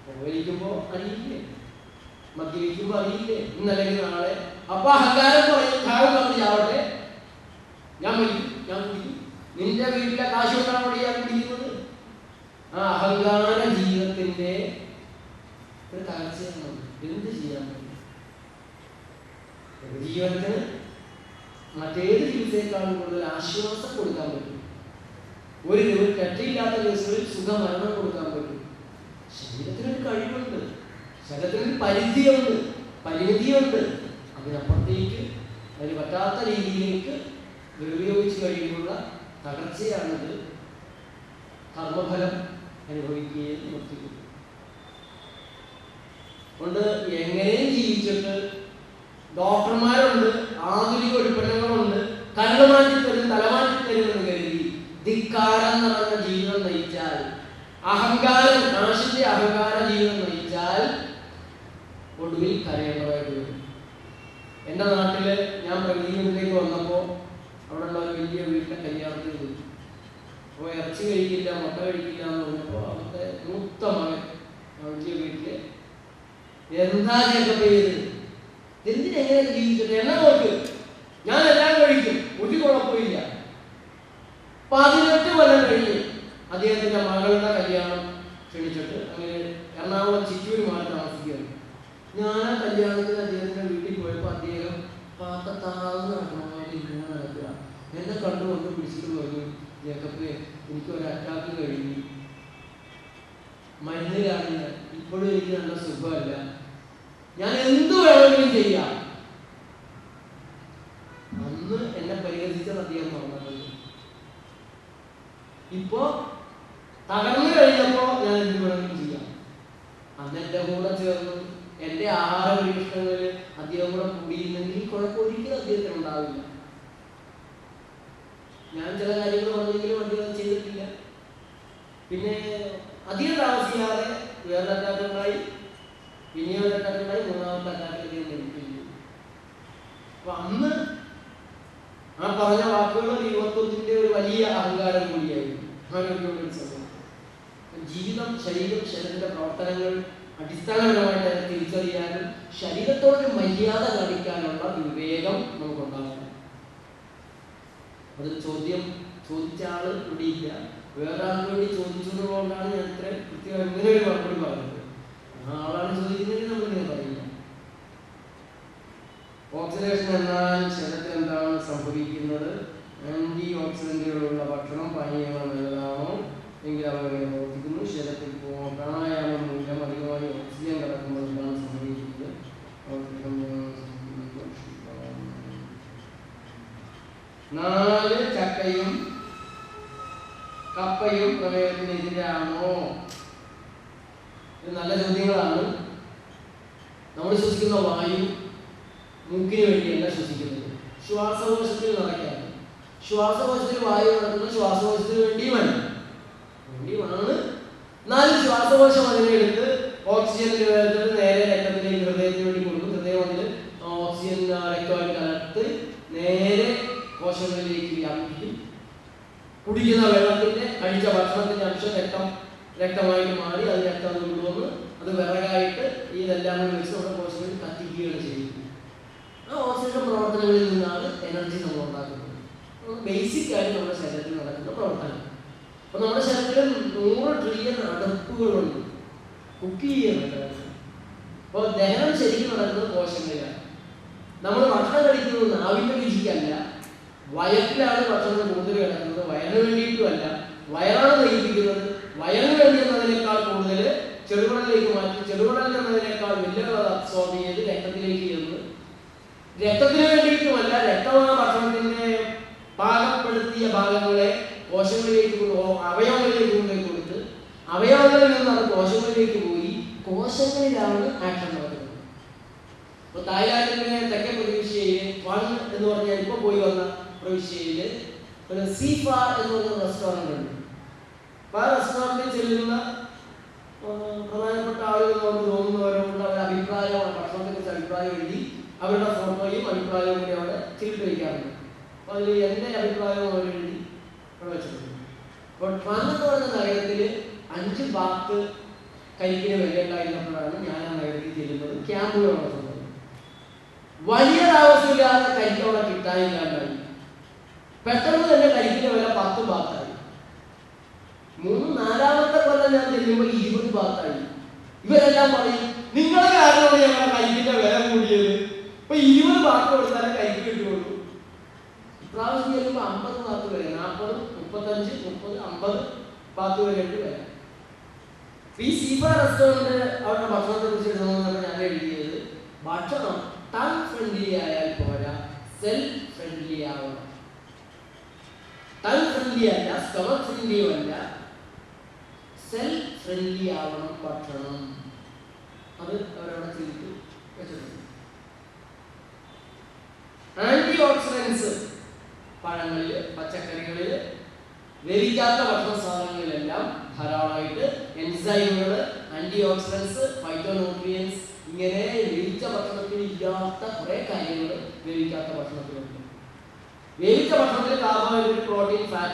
പുകവലിക്കുമ്പോൾ അറിയില്ലേ മദ്യപിക്കുമ്പോൾ അറിയില്ലേ ഇന്നല്ലെങ്കിൽ നാളെ അപ്പൊ അഹങ്കാരം പറയും കാര്യം കമ്പി ചാവട്ടെ ഞാൻ മരിക്കും ഞാൻ കുടിക്കും നിന്റെ വീട്ടിലെ കാശ് കൊണ്ടാണ് അവിടെ ഞാൻ കുടിക്കുന്നത് ആ അഹങ്കാര ജീവിതത്തിന്റെ ഒരു എന്ത് ചെയ്യാൻ പറ്റും? ജീവനത്തിന് മറ്റേത് ചികിത്സയെക്കാളും കൂടുതൽ ആശ്വാസം കൊടുക്കാൻ പറ്റും. ഒരു ഒരു കെട്ടില്ലാത്ത കേസുകളിൽ സുഖമരണം കൊടുക്കാൻ പറ്റും. ശരീരത്തിനൊരു കഴിവുണ്ട്. ശരീരത്തിനൊരു പരിധിയുണ്ട്. പരിമിതിയുണ്ട്. അതിനപ്പുറത്തേക്ക് അതിന് പറ്റാത്ത രീതിയിലേക്ക് ദുരുപയോഗിച്ച് കഴിയുമ്പോഴുള്ള തകർച്ചയാണിത്. കർമ്മഫലം അനുഭവിക്കുകയും നിർത്തിക്കും കൊണ്ട് എങ്ങനെയും ജീവിച്ചിട്ട് ഡോക്ടർമാരുണ്ട് ആധുനിക ഉൽപ്പന്നങ്ങളുണ്ട് കരട് മാറ്റി തരും തലമാറ്റി തരും എന്ന് കരുതി ധിക്കാരം നിറഞ്ഞ ജീവിതം നയിച്ചാൽ അഹങ്കാരം നാശിന്റെ അഹങ്കാര ജീവിതം നയിച്ചാൽ ഒടുവിൽ കരയേണ്ടതായിട്ട് വരും. എന്റെ നാട്ടിൽ ഞാൻ പ്രകൃതിയിലേക്ക് വന്നപ്പോൾ അവിടെ ഉള്ള ഒരു വലിയ വീട്ടിലെ കല്യാണത്തിന് പോയി അപ്പോൾ ഇറച്ചി കഴിക്കില്ല മുട്ട കഴിക്കില്ല എന്ന് പറഞ്ഞപ്പോൾ അവിടുത്തെ മൂത്ത മകൻ വലിയ വീട്ടിൽ എന്താ ചെക്കപ്പ് ചെയ്ത് എന്തിനെങ്ങനെ ജീവിച്ചിട്ട്? എന്നെ നോക്ക്. ഞാൻ എല്ലാം കഴിക്കും. ഒരു കുഴപ്പമില്ല. പതിനെട്ട് കൊല്ലം കഴിഞ്ഞ് അദ്ദേഹത്തിന്റെ മകളുടെ കല്യാണം ക്ഷണിച്ചിട്ട് അങ്ങനെ എറണാകുളം ചിറ്റൂര് മാറി താമസിക്കുകയാണ്. ഞാൻ കല്യാണത്തിന് അദ്ദേഹത്തിന്റെ വീട്ടിൽ പോയപ്പോൾ അദ്ദേഹം പാത്തത്താവുന്ന നടക്കണമായിട്ട് ഇങ്ങനെ നടക്കുക. എന്നെ കണ്ടു വന്ന് വിളിച്ചിട്ട് പറഞ്ഞു ജേക്കപ്പ് എനിക്ക് ഒരു അറ്റാക്ക് കഴിഞ്ഞു. മരുന്നിലാണ് ഇപ്പോഴും എനിക്ക് നല്ല സുഖമല്ല. ഞാൻ എന്ത് വേണമെങ്കിലും ചെയ്യാം. അന്ന് എന്നെ പരിഹരിച്ചത് അദ്ദേഹം മറന്നത് ഇപ്പോ തകർന്നു കഴിഞ്ഞപ്പോ ഞാൻ എന്ത് വേണമെങ്കിലും ചെയ്യാം. അന്ന് എന്റെ കൂടെ ചേർന്ന് എന്റെ ആഹാര പരീക്ഷണങ്ങളിൽ അദ്ദേഹം കൂടെ കൂടിയില്ലെങ്കിൽ കുഴപ്പം ഒരിക്കലും അദ്ദേഹത്തിന് ഉണ്ടാവില്ല. ഞാൻ ചില കാര്യങ്ങൾ പറഞ്ഞെങ്കിലും അദ്ദേഹം ചെയ്തിട്ടില്ല. പിന്നെ അധികം താമസിക്കാതെ വേറെ ഉണ്ടായി അറ്റാക്ക് ഉണ്ടായി മൂന്നാമത്തെ അറ്റാക്കിലേക്ക് മരിക്കുകയും അപ്പൊ അന്ന് ആ പറഞ്ഞ വാക്കുകൾ യുവത്വത്തിന്റെ ഒരു വലിയ അഹങ്കാരം കൂടിയായിരുന്നു. ജീവിതം ശരീരം ശരീരത്തിന്റെ പ്രവർത്തനങ്ങൾ അടിസ്ഥാനപരമായിട്ട് തിരിച്ചറിയാനും ശരീരത്തോട് മര്യാദ കാണിക്കാനുള്ള വിവേകം നമുക്കുണ്ടാകണം. അത് ചോദ്യം ചോദിച്ച ആൾ ഇവിടെ വേറെ വേണ്ടി ചോദിച്ചതുകൊണ്ടാണ് ഞാൻ ഇത്ര കൃത്യമായി ഇങ്ങനെ ഒരു മറുപടി പറഞ്ഞത്. ആളാണ് ചോദിക്കുന്നതെങ്കിൽ നമ്മളിങ്ങനെ പറയുന്നു ഓക്സിഡേഷൻ എന്നാൽ ശരീരത്തിൽ എന്താണ് സംഭവിക്കുന്നത്? ആന്റി ഓക്സിഡന്റുകളുള്ള ഭക്ഷണം പാനീയങ്ങൾ നല്ലതാണോ എങ്കിൽ അവ പ്രവർത്തിക്കുന്നു? ശരീരത്തിൽ പോ- പ്രാണായാമം മൂലം അധികമായി ഓക്സിജൻ കടക്കുമ്പോൾ എന്താണ് സംഭവിക്കുന്നത്? നാല് ചക്കയും കപ്പയും പ്രമേയത്തിനെതിരാണോ? ഇത് നല്ല ചോദ്യങ്ങളാണ്. നമ്മൾ ശ്വസിക്കുന്ന വായു മൂക്കിന് വേണ്ടിയല്ല ശ്വസിക്കുന്നത്. ശ്വാസകോശത്തിൽ നടക്കാണ്. ശ്വാസകോശത്തിൽ വായു നടക്കുന്നത് ശ്വാസകോശത്തിന് വേണ്ടിയുമല്ല വേണ്ടിയുമാണ്. എന്നാലും ശ്വാസകോശം അതിനെ എടുത്ത് ഓക്സിജൻ നേരെ രക്തത്തിലേക്ക് ഹൃദയത്തിന് വേണ്ടി കൊടുക്കും. ഹൃദയം അതിൽ ഓക്സിജൻ രക്തമായി കലർത്ത് നേരെ കോശങ്ങളിലേക്ക് വ്യാപിക്കും കുടിക്കുന്ന വെള്ളത്തിന്റെ കഴിച്ച ഭക്ഷണത്തിന്റെ അംശം രക്തം രക്തമായിട്ട് മാറി അത് രക്തം കൊണ്ടുവന്ന് അത് വിറകായിട്ട് ഇതെല്ലാം കൂടി വെച്ച് നമ്മുടെ കോശങ്ങളിൽ കത്തിക്കുകയാണ് ചെയ്യുന്നത് ആ ഓക്സിജൻ പ്രവർത്തനങ്ങളിൽ നിന്നാണ് എനർജി നമ്മൾ ഉണ്ടാക്കുന്നത് ബേസിക് ആയിട്ട് നമ്മുടെ ശരീരത്തിൽ നടക്കുന്ന പ്രവർത്തനം അപ്പൊ നമ്മുടെ ശരീരത്തിൽ നൂറ് ട്രില്യൺ അടുപ്പുകളുണ്ട്. കുക്ക് ചെയ്യുന്നുണ്ട് അപ്പോൾ ദഹനം ശരിക്കും നടക്കുന്നത് കോശങ്ങളിലാണ്. നമ്മൾ ഭക്ഷണം കഴിക്കുന്നത് നാവിന്റെ രുചിക്കല്ല. വയറ്റിലാണ് ഭക്ഷണം കൂടുതൽ കിടക്കുന്നത്. വയറിന് വേണ്ടിയിട്ടുമല്ല. വയറാണ് ദഹിപ്പിക്കുന്നത്. വയറിന് വേണ്ടി എന്നതിനേക്കാൾ കൂടുതൽ ചെറുകുടലിലേക്ക് മാറ്റി ചെറുകുടലിൽ എന്നതിനേക്കാൾ വലിയ അബ്സോർബ് രക്തത്തിലേക്ക് ചെന്ന് രക്തത്തിന് വേണ്ടിയിട്ടുമല്ല രക്തമാണ് ഭക്ഷണത്തിന്റെ പാകപ്പെടുത്തിയ ഭാഗങ്ങളെ കോശങ്ങളിലേക്ക് അവയവങ്ങളിലേക്ക് കൊണ്ടുപോയി കൊടുത്ത് അവയവങ്ങളിൽ നിന്ന് അത് കോശങ്ങളിലേക്ക് പോയി കോശങ്ങളിലാണ് ആക്ഷൻ നടക്കുന്നത്. ഇപ്പൊ തായ്ലാന്റിന്റെ തെക്കൻ പ്രവിശ്യയിൽ വൺ എന്ന് പറഞ്ഞാൽ ഇപ്പൊ പോയി വന്ന പ്രവിശ്യയിൽ ഒരു സീഫ എന്ന് പറഞ്ഞ റെസ്റ്റോറന്റ് ഉണ്ട്. അപ്പൊ ആ റെസ്റ്റോറന്റിൽ ചെല്ലുന്ന പ്രധാനപ്പെട്ട ആളുകൾ നമുക്ക് തോന്നുന്നവരോടുള്ള അവരുടെ അഭിപ്രായമാണ് ഭക്ഷണത്തെ കുറിച്ച് അഭിപ്രായം എഴുതി അവരുടെ ഫോട്ടോയും അഭിപ്രായവും കൂടി അവിടെ തിരിട്ട് വയ്ക്കാറുണ്ട് അപ്പൊ അതിൽ അഭിപ്രായവും അവർ എഴുതി. അവിടെ വെച്ചിട്ടുണ്ട് അപ്പോൾ എന്ന് പറഞ്ഞ നഗരത്തിൽ അഞ്ച് ബാത്ത് കരിക്കിന് വിലയുണ്ടായിരുന്നപ്പോഴാണ് ഞാൻ ആ നഗരത്തിൽ ചെല്ലുന്നത്. ക്യാമ്പുകൾ നടത്തുന്നത് വലിയ താമസമില്ലാതെ കരിക്ക് അവിടെ കിട്ടാനില്ലാണ്ടായി. പെട്ടെന്ന് തന്നെ കരിക്കിന് വില പത്ത് ബാത്തായി മൂന്ന് നാലാമത്തെ കൊല്ലം ഞാൻ ചെല്ലുമ്പോൾ ഇരുപത് ബാത്തായി ഇവരെല്ലാം പറയും നിങ്ങളുടെ കാരണമാണ് ഞങ്ങളുടെ കരിക്കിന്റെ വില കൂടിയത്. ഇപ്പൊ ഇരുപത് ബാത്ത് കൊടുത്താലേ കരിക്ക് കിട്ടുള്ളൂ ഇപ്രാവശ്യം ചെല്ലുമ്പോൾ അമ്പത് പാത്ത് വരെ നാൽപ്പത് മുപ്പത്തഞ്ച് മുപ്പത് അമ്പത് പാത്ത് വരെ ഉണ്ട് വരാം. ഈ സീഫ റെസ്റ്റോറന്റ് അവരുടെ ഭക്ഷണത്തെ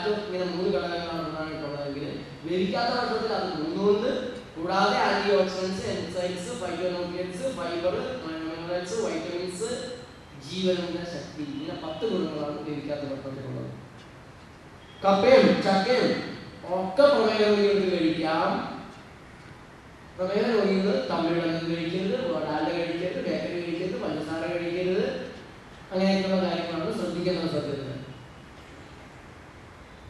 ഫാറ്റ് ഇങ്ങനെ മൂന്ന് ഘടകങ്ങളാണ് ഉണ്ടായിട്ടുള്ളതെങ്കിൽ വേവിക്കാത്ത ഭക്ഷണത്തിൽ അത് മൂന്നുകൊണ്ട് കൂടാതെ antioxidants enzymes phytonutrients fibre minerals vitamins ജീവനുള്ള ശക്തി ഇങ്ങനെ പത്ത് ഗുണങ്ങളാണ് വേവിക്കാത്ത ഭക്ഷണത്തിലുള്ളത്. കപ്പയും ചക്കയും ഒക്കെ പ്രമേഹ രോഗികൾക്ക് കഴിക്കാം പ്രമേഹ രോഗികൾ തമിഴിലൊന്നും കഴിക്കരുത്? ഡാൽഡ കഴിക്കരുത് ബേക്കറി കഴിക്കരുത് പഞ്ചസാര കഴിക്കരുത്. അങ്ങനെയൊക്കെയുള്ള കാര്യങ്ങളാണ് ശ്രദ്ധിക്കേണ്ടത് സത്യത്തിൽ.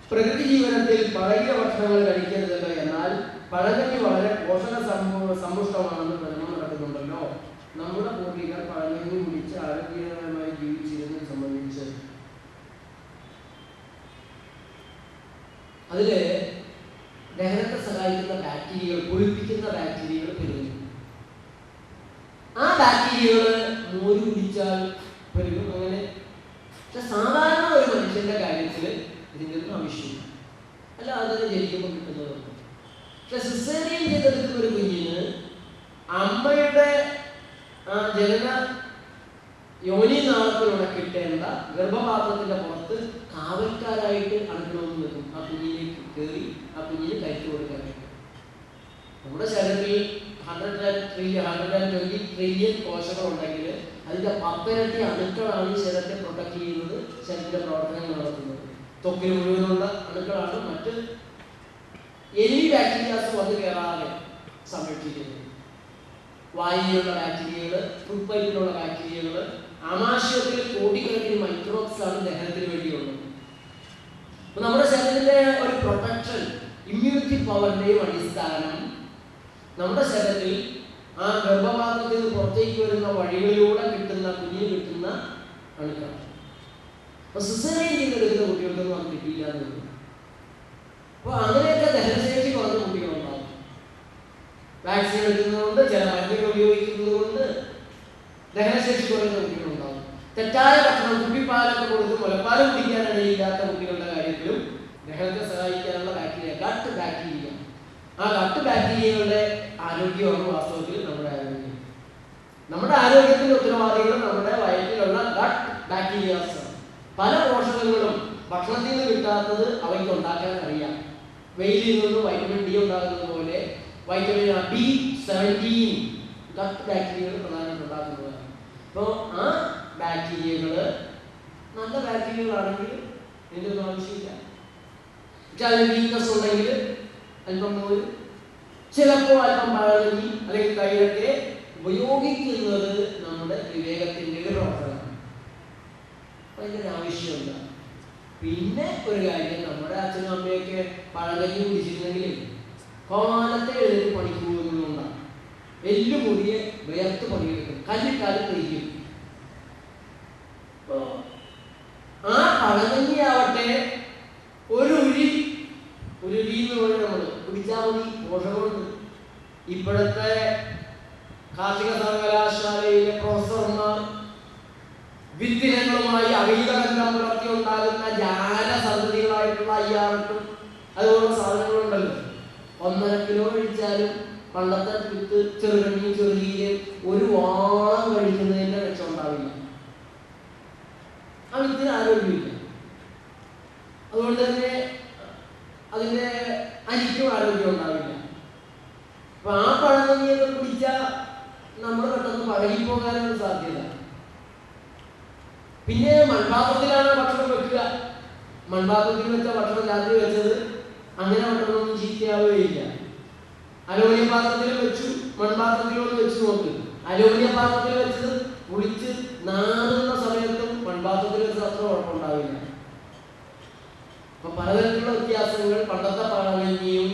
പ്രകൃതി ജീവനത്തിൽ പഴകിയ ഭക്ഷണങ്ങൾ കഴിക്കരുതല്ലോ എന്നാൽ പഴകഞ്ഞി വളരെ പോഷക സമ്പുഷ്ടമാണെന്ന് പഠനം നടക്കുന്നുണ്ടല്ലോ നമ്മുടെ പൂർവികർ പഴകഞ്ഞി കുടിച്ച് ആരോഗ്യകരമായി ജീവിച്ചിരുന്നത് സംബന്ധിച്ച്. അതിൽ ദഹനത്തെ സഹായിക്കുന്ന ബാക്ടീരിയകൾ പുളിപ്പിക്കുന്ന ബാക്ടീരിയകൾ പെരുകുന്നു. ആ ബാക്ടീരിയകൾ മോര് കുടിച്ചാൽ പെരുകും അങ്ങനെ പക്ഷെ സാധാരണ ഒരു മനുഷ്യന്റെ കാര്യത്തിൽ ഇതിന്റെ ഒന്നും ആവശ്യമില്ല അല്ല അതിന് ജനിക്കുമ്പോൾ കിട്ടുന്നതാണ് ചെയ്തെടുക്കുന്ന ഒരു കുഞ്ഞിന് അമ്മയുടെ ആ ജനന യോനി നാളത്തിലൂടെ കിട്ടേണ്ട ഗർഭപാത്രത്തിന്റെ പുറത്ത് കാവൽക്കാരായിട്ട് അടുക്കണമെന്ന് നിൽക്കും ആ കുഞ്ഞിലേക്ക് കയറി ആ കുഞ്ഞിന് കയറ്റി കൊടുക്കാൻ നമ്മുടെ ശരീരത്തിൽ hundred and three hundred and twenty trillion കോശങ്ങൾ ഉണ്ടെങ്കിൽ അതിന്റെ പത്തിരട്ടി അണുക്കളാണ് ഈ ശരീരത്തെ പ്രൊട്ടക്ട് ചെയ്യുന്നത് ശരീരത്തിന്റെ പ്രവർത്തനങ്ങൾ നടത്തുന്നത്. ത്വക്കിൽ മുഴുവനുള്ള അണുക്കളാണ് മറ്റ് എലി ബാക്ടീരിയാസ് വന്ന് കയറാതെ സംരക്ഷിക്കുന്നത്. വായുവിലുള്ള ബാക്ടീരിയകൾ ഫുഡ്പൈപ്പിലുള്ള ബാക്ടീരിയകൾ ആമാശയത്തിൽ കോടിക്കണക്കിന് മൈക്രോബ്സ് ആണ് ദഹനത്തിന് വേണ്ടിയുള്ളത്. അപ്പൊ നമ്മുടെ ശരീരത്തിന്റെ ഒരു പ്രൊട്ടക്ഷൻ ഇമ്മ്യൂണിറ്റി പവറിന്റെയും അടിസ്ഥാനം നമ്മുടെ ശരീരത്തിൽ ആ ഗർഭപാത്രത്തിൽ നിന്ന് പുറത്തേക്ക് വരുന്ന വഴികളിലൂടെ കിട്ടുന്ന കുഞ്ഞിന് കിട്ടുന്ന അണുക്കളാണ്. അപ്പൊ സിസേറിയൻ ചെയ്തെടുക്കുന്ന കുട്ടികൾക്കൊന്നും അത് കിട്ടിയില്ല എന്നുള്ളത് അപ്പൊ അങ്ങനെയൊക്കെ ദഹനശേഷി കുറഞ്ഞ കുട്ടികളുണ്ടാവും. വാക്സിൻ എടുക്കുന്നതുകൊണ്ട് ചില മരുന്നുകൾ ഉപയോഗിക്കുന്നത് കൊണ്ട് ദഹനശേഷി കുറഞ്ഞ കുട്ടികളുണ്ടാവും. തെറ്റായ ഭക്ഷണം കുപ്പിപ്പാലൊക്കെ കൊടുത്ത് മുലപ്പാൽ കുടിക്കാൻ ഇടയില്ലാത്ത കുട്ടികളുടെ കാര്യത്തിലും ദഹനത്തെ സഹായിക്കാനുള്ള ബാക്ടീരിയ ഗട്ട് ബാക്ടീരിയ ആ ഗട്ട് ബാക്ടീരിയകളുടെ ആരോഗ്യമാണ് വാസ്തവത്തിൽ നമ്മുടെ ആരോഗ്യം. നമ്മുടെ ആരോഗ്യത്തിന്റെ ഉത്തരവാദികളും നമ്മുടെ വയറ്റിലുള്ള ഗട്ട് ബാക്ടീരിയാസ് പല പോഷകങ്ങളും ഭക്ഷണത്തിൽ നിന്ന് കിട്ടാത്തത് അവയ്ക്ക് ഉണ്ടാക്കാൻ അറിയാം. വെയിലിൽ നിന്ന് വൈറ്റമിൻ ഡി ഉണ്ടാകുന്നത് പോലെ വൈറ്റമിൻ ബി സെവന്റീൻ ഗട്ട് ബാക്ടീരിയകൾ പ്രധാനമായിട്ട് ഉണ്ടാക്കുന്നതാണ് അപ്പോൾ ആ ബാക്ടീരിയകൾ നല്ല ബാക്ടീരിയകളാണെങ്കിൽ ഇതിന്റെ ഒന്നും ആവശ്യമില്ല. പക്ഷെ അതിന് വീക്ക്നസ് ഉണ്ടെങ്കിൽ അല്പം പോലും. ചിലപ്പോൾ അല്പം പഴകി അല്ലെങ്കിൽ കൈയൊക്കെ ഉപയോഗിക്കുന്നത് നമ്മുടെ വിവേകത്തിന്റെ ഒരു പ്രവർത്തനമാണ്. അതിന്റെ ആവശ്യമില്ല പിന്നെ ഒരു കാര്യം നമ്മുടെ അച്ഛനും അമ്മയൊക്കെ പഴകഞ്ഞി കുടിച്ചിരുന്നെങ്കിൽ കോമാലത്തെ എഴുതി പണിക്ക് പോകുന്നതുകൊണ്ടാണ് എല്ലു മുറിയെ വേർത്ത് പണിയെടുക്കും. കല്ലിക്കാലം തെയ്യും. ആ പഴകഞ്ഞി ആവട്ടെ ഒരു ഉരി ഒരു എന്ന് പറയും നമ്മൾ കുടിച്ചാൽ മതി പോഷകമുണ്ട്. ഇപ്പോഴത്തെ കാർഷിക സർവകലാശാലയിലെ പ്രൊഫസർമാർ വിത്തിനങ്ങളുമായി അമിത ബന്ധം പുലർത്തി ഉണ്ടാകുന്ന ജാല സന്തതികളായിട്ടുള്ള അയ്യാറട്ടും അതുപോലുള്ള സാധനങ്ങളുണ്ടല്ലോ. ഒന്നര കിലോ കഴിച്ചാലും പണ്ടത്തെ വിത്ത് ചെറുകണ്ണിയും ചെറുകീരയും ഒരു വാളം കഴിക്കുന്നതിന്റെ രക്ഷ ഉണ്ടാവില്ല. ആ വിത്തിന് ആരോഗ്യമില്ല. അതുകൊണ്ട് തന്നെ അതിന്റെ അരിക്കും ആരോഗ്യം ഉണ്ടാവില്ല. അപ്പൊ ആ പഴങ്ങിയൊക്കെ കുടിച്ചാൽ നമ്മൾ പെട്ടെന്ന് പഴകി പോകാനൊന്നും സാധ്യത. പിന്നെ മൺപാത്രത്തിലാണ് ഭക്ഷണം വെക്കുക. മൺപാത്രത്തിൽ വെച്ച ഭക്ഷണം രാത്രി വെച്ചത് അങ്ങനെ ഭക്ഷണമൊന്നും ചീത്തയാവുകയില്ല. അലൂമിനിയം പാത്രത്തിൽ വെച്ചു മൺപാത്രത്തിലോട്ട് വെച്ച് നോക്ക്. അലൂമിനിയം പാത്രത്തിൽ വെച്ചത് കുളിച്ച് നാറുന്ന സമയത്തും മൺപാത്രത്തിൽ വെച്ചത് അത്ര കുഴപ്പമുണ്ടാവില്ല. അപ്പൊ പലതരത്തിലുള്ള വ്യത്യാസങ്ങൾ പണ്ടത്തെ പഴകഞ്ഞിയും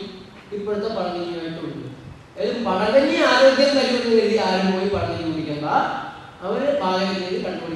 ഇപ്പോഴത്തെ പഴകഞ്ഞിയുമായിട്ടുണ്ട് അതായത് പഴകഞ്ഞി ആരോഗ്യം തരുമെന്ന് കരുതി ആരും പോയി പഴകഞ്ഞി കുടിക്കണ്ട. അവർ പാചകം ചെയ്ത് കണ്ടുപിടിക്കുന്നു